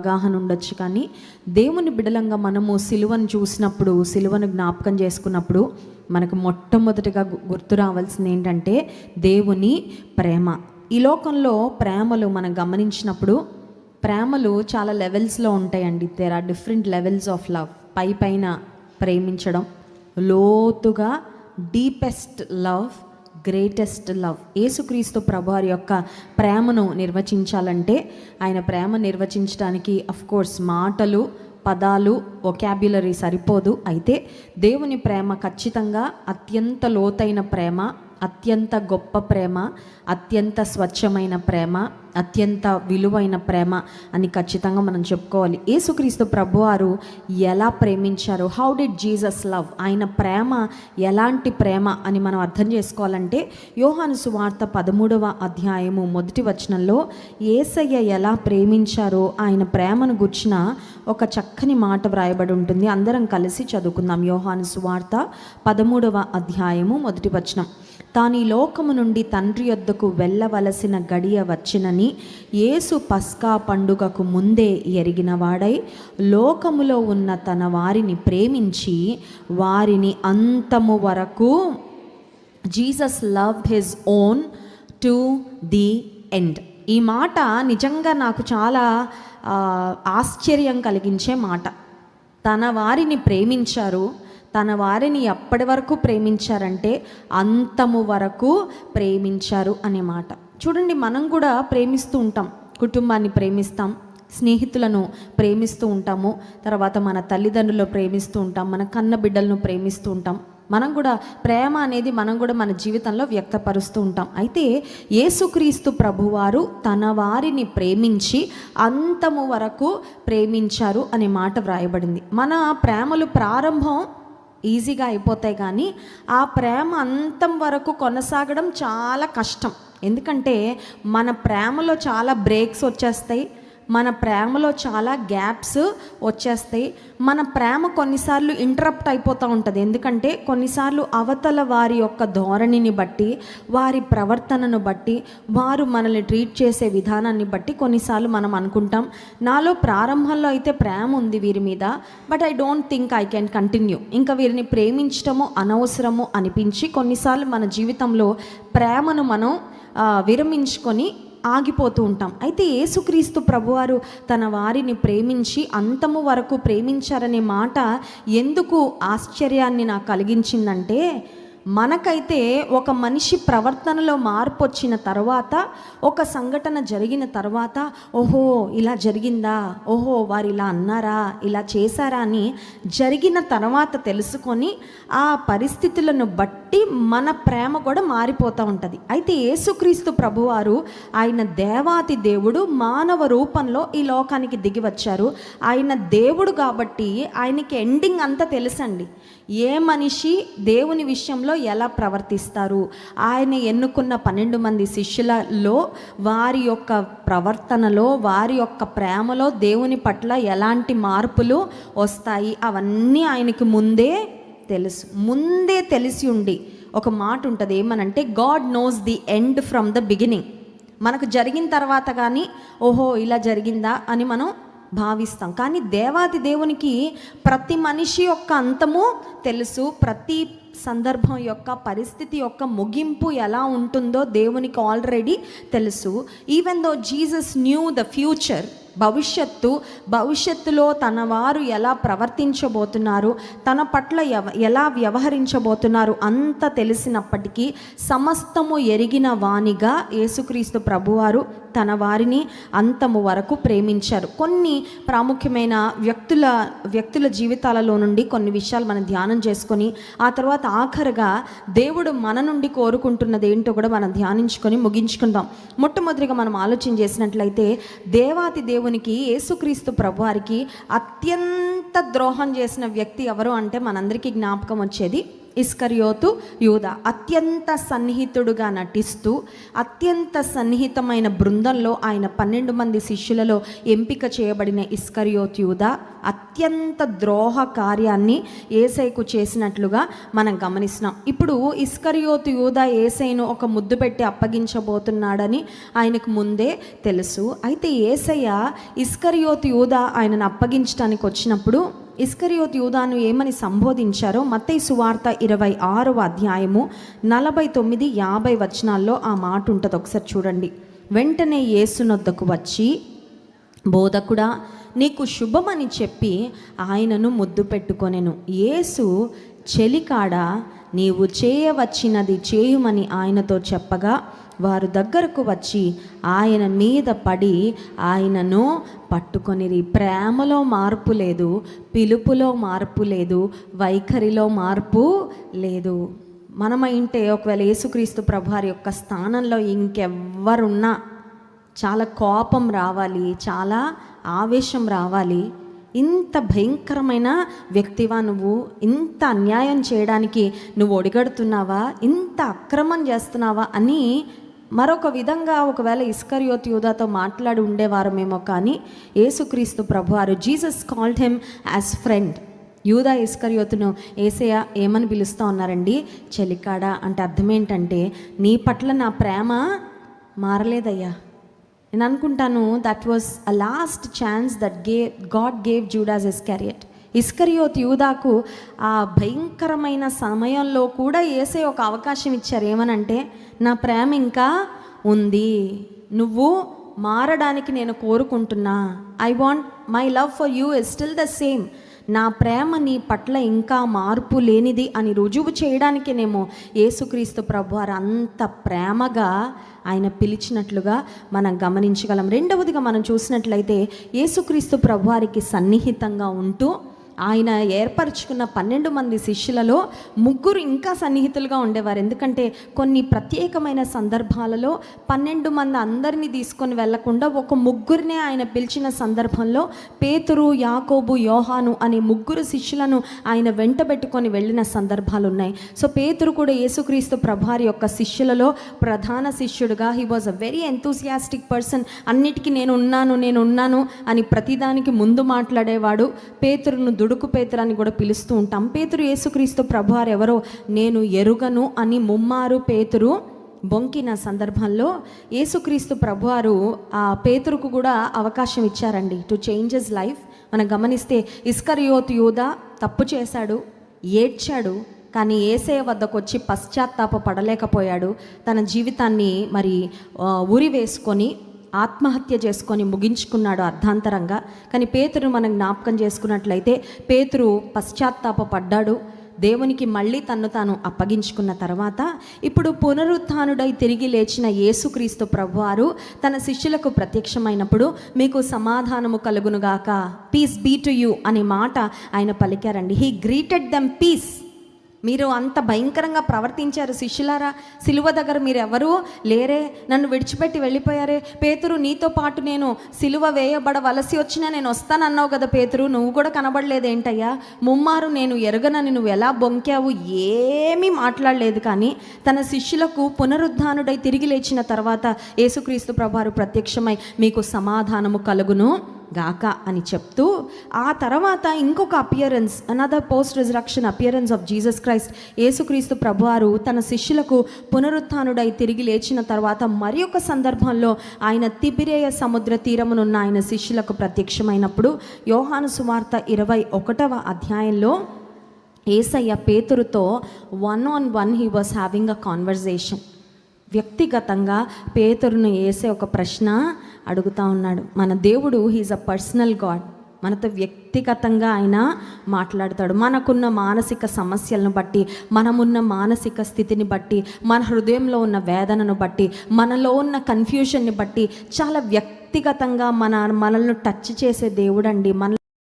అవగాహన ఉండొచ్చు కానీ దేవుని బిడలంగా మనము సిలువను చూసినప్పుడు సిలువను జ్ఞాపకం చేసుకున్నప్పుడు మనకు మొట్టమొదటిగా గుర్తు రావాల్సింది ఏంటంటే దేవుని ప్రేమ. ఈ లోకంలో ప్రేమలు మనం గమనించినప్పుడు ప్రేమలు చాలా లెవెల్స్లో ఉంటాయండి. There are different levels of love పై పైన ప్రేమించడం లోతుగా డీపెస్ట్ లవ్ గ్రేటెస్ట్ లవ్ యేసుక్రీస్తు ప్రభువారి యొక్క ప్రేమను నిర్వచించాలంటే ఆయన ప్రేమ నిర్వచించడానికి కోర్స్ మాటలు పదాలు ఒకాబ్యులరీ సరిపోదు. అయితే దేవుని ప్రేమ ఖచ్చితంగా అత్యంత లోతైన ప్రేమ అత్యంత గొప్ప ప్రేమ అత్యంత స్వచ్ఛమైన ప్రేమ అత్యంత విలువైన ప్రేమ అని ఖచ్చితంగా మనం చెప్పుకోవాలి. యేసుక్రీస్తు ప్రభువారు ఎలా ప్రేమించారు? హౌ డిడ్ జీసస్ లవ్ ఆయన ప్రేమ ఎలాంటి ప్రేమ అని మనం అర్థం చేసుకోవాలంటే యోహాను సువార్త పదమూడవ అధ్యాయము మొదటి వచనంలో ఏసయ్య ఎలా ప్రేమించారో ఆయన ప్రేమను గుర్చిన ఒక చక్కని మాట వ్రాయబడి ఉంటుంది. అందరం కలిసి చదువుకుందాం యోహాను సువార్త పదమూడవ అధ్యాయము మొదటి వచనం. తాను ఈ లోకము నుండి తండ్రి యొద్దకు వెళ్ళవలసిన గడియ వచ్చినని యేసు పస్కా పండుగకు ముందే ఎరిగినవాడై లోకములో ఉన్న తన వారిని ప్రేమించి వారిని అంతము వరకు Jesus love his own to the end. ఈ మాట నిజంగా నాకు చాలా ఆశ్చర్యం కలిగించే మాట. తన వారిని ప్రేమించారు. తన వారిని ఎప్పటి వరకు ప్రేమించారంటే అంతము వరకు ప్రేమించారు అనే మాట. చూడండి మనం కూడా ప్రేమిస్తూ ఉంటాం. కుటుంబాన్ని ప్రేమిస్తాం స్నేహితులను ప్రేమిస్తూ ఉంటాము తర్వాత మన తల్లిదండ్రులు ప్రేమిస్తూ ఉంటాం మన కన్న బిడ్డలను ప్రేమిస్తూ ఉంటాం. మనం కూడా ప్రేమ అనేది మనం కూడా మన జీవితంలో వ్యక్తపరుస్తూ ఉంటాం. అయితే యేసుక్రీస్తు ప్రభువారు తన వారిని ప్రేమించి అంతము వరకు ప్రేమించారు అనే మాట వ్రాయబడింది. మన ప్రేమలు ప్రారంభం ఈజీగా అయిపోతాయి కానీ ఆ ప్రేమ అంతం వరకు కొనసాగడం చాలా కష్టం. ఎందుకంటే మన ప్రేమలో చాలా బ్రేక్స్ వచ్చేస్తాయి. మన ప్రేమలో చాలా గ్యాప్స్ వచ్చేస్తాయి. మన ప్రేమ కొన్నిసార్లు ఇంటరప్ట్ అయిపోతూ ఉంటుంది. ఎందుకంటే కొన్నిసార్లు అవతల వారి యొక్క ధోరణిని బట్టి వారి ప్రవర్తనను బట్టి వారు మనల్ని ట్రీట్ చేసే విధానాన్ని బట్టి కొన్నిసార్లు మనం అనుకుంటాం. నాలో ప్రారంభంలో అయితే ప్రేమ ఉంది వీరి మీద but I don't think I can continue ఇంకా వీరిని ప్రేమించడము అనవసరము అనిపించి కొన్నిసార్లు మన జీవితంలో ప్రేమను మనం విరమించుకొని ఆగిపోతూ ఉంటాం. అయితే యేసుక్రీస్తు ప్రభువారు తన వారిని ప్రేమించి అంతము వరకు ప్రేమించారనే మాట ఎందుకు ఆశ్చర్యాన్ని నాకు కలిగించిందంటే మనకైతే ఒక మనిషి ప్రవర్తనలో మార్పు వచ్చిన తర్వాత ఒక సంఘటన జరిగిన తర్వాత ఓహో ఇలా జరిగిందా? ఓహో వారు ఇలా అన్నారా? ఇలా చేశారా అని జరిగిన తర్వాత తెలుసుకొని ఆ పరిస్థితులను బట్టి మన ప్రేమ కూడా మారిపోతూ ఉంటుంది. అయితే యేసుక్రీస్తు ప్రభువారు ఆయన దేవాతి దేవుడు మానవ రూపంలో ఈ లోకానికి దిగి వచ్చారు. ఆయన దేవుడు కాబట్టి ఆయనకి ఎండింగ్ అంతా తెలుసండి. ఏ మనిషి దేవుని విషయంలో ఎలా ప్రవర్తిస్తారు? ఆయన ఎన్నుకున్న పన్నెండు మంది శిష్యులలో వారి యొక్క ప్రవర్తనలో వారి యొక్క ప్రేమలో దేవుని పట్ల ఎలాంటి మార్పులు వస్తాయి? అవన్నీ ఆయనకి ముందే తెలుసు. ముందే తెలిసి ఉండి ఒక మాట ఉంటుంది ఏమనంటే God knows the end from the beginning. మనకు జరిగిన తర్వాత కానీ ఓహో ఇలా జరిగిందా? అని మనం భావిస్తాం. కానీ దేవాది దేవునికి ప్రతి మనిషి యొక్క అంతము తెలుసు. ప్రతి సందర్భం యొక్క పరిస్థితి యొక్క ముగింపు ఎలా ఉంటుందో దేవునికి ఆల్రెడీ తెలుసు. Even though Jesus knew the future భవిష్యత్తు భవిష్యత్తులో తన వారు ఎలా ప్రవర్తించబోతున్నారు తన పట్ల ఎవ ఎలా వ్యవహరించబోతున్నారు అంత తెలిసినప్పటికీ సమస్తము ఎరిగిన వాణిగా యేసుక్రీస్తు ప్రభువారు తన వారిని అంతము వరకు ప్రేమించారు. కొన్ని ప్రాముఖ్యమైన వ్యక్తుల వ్యక్తుల జీవితాలలో నుండి కొన్ని విషయాలు మనం ధ్యానం చేసుకొని ఆ తర్వాత ఆఖరుగా దేవుడు మన నుండి కోరుకుంటున్నది ఏంటో కూడా మనం ధ్యానించుకొని ముగించుకుందాం. మొట్టమొదటిగా మనం ఆలోచన చేసినట్లయితే దేవాతి దేవునికి యేసుక్రీస్తు ప్రభువారికి అత్యంత ద్రోహం చేసిన వ్యక్తి ఎవరు అంటే మనందరికీ జ్ఞాపకం వచ్చేది ఇస్కరియోతు యూద అత్యంత సన్నిహితుడుగా నటిస్తూ అత్యంత సన్నిహితమైన బృందంలో ఆయన పన్నెండు మంది శిష్యులలో ఎంపిక చేయబడిన ఇస్కరియోత్ యూద అత్యంత ద్రోహ కార్యాన్ని ఏసైకు చేసినట్లుగా మనం గమనిస్తున్నాం. ఇప్పుడు ఇస్కరియోత్ యూద ఏసైను ఒక ముద్దు పెట్టి అప్పగించబోతున్నాడని ఆయనకు ముందే తెలుసు. అయితే ఏసయ్య ఇస్కరియోత్ యూద ఆయనను అప్పగించడానికి వచ్చినప్పుడు ఇస్కరియోత్ యూదాను ఏమని సంబోధించారో మత్తయి సువార్త ఇరవై ఆరవ అధ్యాయము నలభై తొమ్మిది యాభై వచనాల్లో ఆ మాట ఉంటుంది. ఒకసారి చూడండి. వెంటనే యేసునొద్దకు వచ్చి బోధకుడా నీకు శుభమని చెప్పి ఆయనను ముద్దు పెట్టుకొనెను. యేసు చెలికాడ నీవు చేయవచ్చినది చేయుమని ఆయనతో చెప్పగా వారు దగ్గరకు వచ్చి ఆయన మీద పడి ఆయనను పట్టుకొనిరి. ప్రేమలో మార్పు లేదు పిలుపులో మార్పు లేదు వైఖరిలో మార్పు లేదు. మనమైంటే ఒకవేళ యేసుక్రీస్తు ప్రభువారి యొక్క స్థానంలో ఇంకెవ్వరున్నా చాలా కోపం రావాలి చాలా ఆవేశం రావాలి. ఇంత భయంకరమైన వ్యక్తివా నువ్వు? ఇంత అన్యాయం చేయడానికి నువ్వు ఒడిగడుతున్నావా? ఇంత అక్రమం చేస్తున్నావా? అని మరొక విధంగా ఒకవేళ ఇస్కర్యోత్ యూదాతో మాట్లాడి ఉండేవారమేమో కానీ యేసుక్రీస్తు ప్రభువారు Jesus called him as friend. యూదా ఇస్కరియోతును ఏసయ ఏమని పిలుస్తూ ఉన్నారండి? చెలికాడ. అంటే అర్థం ఏంటంటే నీ పట్ల నా ప్రేమ మారలేదయ్యా. నేను అనుకుంటాను that was a last chance that gay God gave Judas Iscariot Iscariot యూదాకు ఆ భయంకరమైన సమయంలో కూడా ఏసే ఒక అవకాశం ఇచ్చారు. ఏమనంటే నా ప్రేమ ఇంకా ఉంది. నువ్వు మారడానికి నేను కోరుకుంటున్నా. I want my love for you is still the same నా ప్రేమ నీ పట్ల ఇంకా మార్పు లేనిది అని రుజువు చేయడానికేనేమో యేసుక్రీస్తు ప్రభు వారు అంత ప్రేమగా ఆయన పిలిచినట్లుగా మనం గమనించగలం. రెండవదిగా మనం చూసినట్లయితే యేసుక్రీస్తు ప్రభువారికి సన్నిహితంగా ఉంటూ ఆయన ఏర్పరచుకున్న పన్నెండు మంది శిష్యులలో ముగ్గురు ఇంకా సన్నిహితులుగా ఉండేవారు. ఎందుకంటే కొన్ని ప్రత్యేకమైన సందర్భాలలో పన్నెండు మంది అందరినీ తీసుకొని వెళ్ళకుండా ఒక ముగ్గురినే ఆయన పిలిచిన సందర్భంలో పేతురు యాకోబు యోహాను అనే ముగ్గురు శిష్యులను ఆయన వెంటబెట్టుకొని వెళ్ళిన సందర్భాలు ఉన్నాయి. సో పేతురు కూడా యేసుక్రీస్తు ప్రభారి యొక్క శిష్యులలో ప్రధాన శిష్యుడుగా he was a very enthusiastic person అన్నిటికీ నేను ఉన్నాను నేను ఉన్నాను అని ప్రతిదానికి ముందు మాట్లాడేవాడు. పేతురును దుడుకు పేతురు అని కూడా పిలుస్తూ ఉంటాం. పేతురు యేసుక్రీస్తు ప్రభువారు ఎవరో? నేను ఎరుగను అని ముమ్మారు పేతురు బొంకిన సందర్భంలో యేసుక్రీస్తు ప్రభువారు ఆ పేతురుకు కూడా అవకాశం ఇచ్చారండి. టు చేంజెస్ లైఫ్ మనం గమనిస్తే ఇస్కరియోత్ యూద తప్పు చేశాడు ఏడ్చాడు కానీ ఏసయ వద్దకు వచ్చి పశ్చాత్తాప పడలేకపోయాడు. తన జీవితాన్ని మరి ఉరి వేసుకొని ఆత్మహత్య చేసుకొని ముగించుకున్నాడు అర్ధాంతరంగా. కానీ పేతురు మనం జ్ఞాపకం చేసుకున్నట్లయితే పేతురు పశ్చాత్తాప పడ్డాడు. దేవునికి మళ్ళీ తన్ను తాను అప్పగించుకున్న తర్వాత ఇప్పుడు పునరుత్థానుడై తిరిగి లేచిన యేసుక్రీస్తు ప్రభువారు తన శిష్యులకు ప్రత్యక్షమైనప్పుడు మీకు సమాధానము కలుగునుగాక. పీస్ బీ టు యూ అనే మాట ఆయన పలికారండి. హీ గ్రీటెడ్ దెమ్ పీస్ మీరు అంత భయంకరంగా ప్రవర్తించారు. శిష్యులారా సిలువ దగ్గర మీరు లేరే. నన్ను విడిచిపెట్టి వెళ్ళిపోయారే. పేతురు నీతో పాటు నేను సిలువ వేయబడవలసి వచ్చినా నేను వస్తానన్నావు కదా పేతురు. నువ్వు కూడా కనబడలేదేంటయ్యా? ముమ్మారు నేను ఎరగనని నువ్వు ఎలా బొంకావు? ఏమీ మాట్లాడలేదు కానీ తన శిష్యులకు పునరుద్ధానుడై తిరిగి లేచిన తర్వాత యేసుక్రీస్తు ప్రభారు ప్రత్యక్షమై మీకు సమాధానము కలుగును. గాక అని చెప్తూ ఆ తర్వాత ఇంకొక appearance another post resurrection appearance of Jesus Christ యేసుక్రీస్తు ప్రభువారు తన శిష్యులకు పునరుత్థానుడై తిరిగి లేచిన తర్వాత మరి ఒక సందర్భంలో ఆయన తిబిరేయ సముద్ర తీరమునున్న ఆయన శిష్యులకు ప్రత్యక్షమైనప్పుడు యోహాను సువార్త ఇరవై ఒకటవ అధ్యాయంలో ఏసయ్య పేతురుతో one on one he was having a conversation వ్యక్తిగతంగా పేతురును వేసే ఒక ప్రశ్న అడుగుతా ఉన్నాడు. మన దేవుడు హీజ్ అ పర్సనల్ గాడ్ మనతో వ్యక్తిగతంగా ఆయన మాట్లాడతాడు. మనకున్న మానసిక సమస్యలను బట్టి మనమున్న మానసిక స్థితిని బట్టి మన హృదయంలో ఉన్న వేదనను బట్టి మనలో ఉన్న కన్ఫ్యూషన్ని బట్టి చాలా వ్యక్తిగతంగా మన మనల్ని టచ్ చేసే దేవుడండి. మన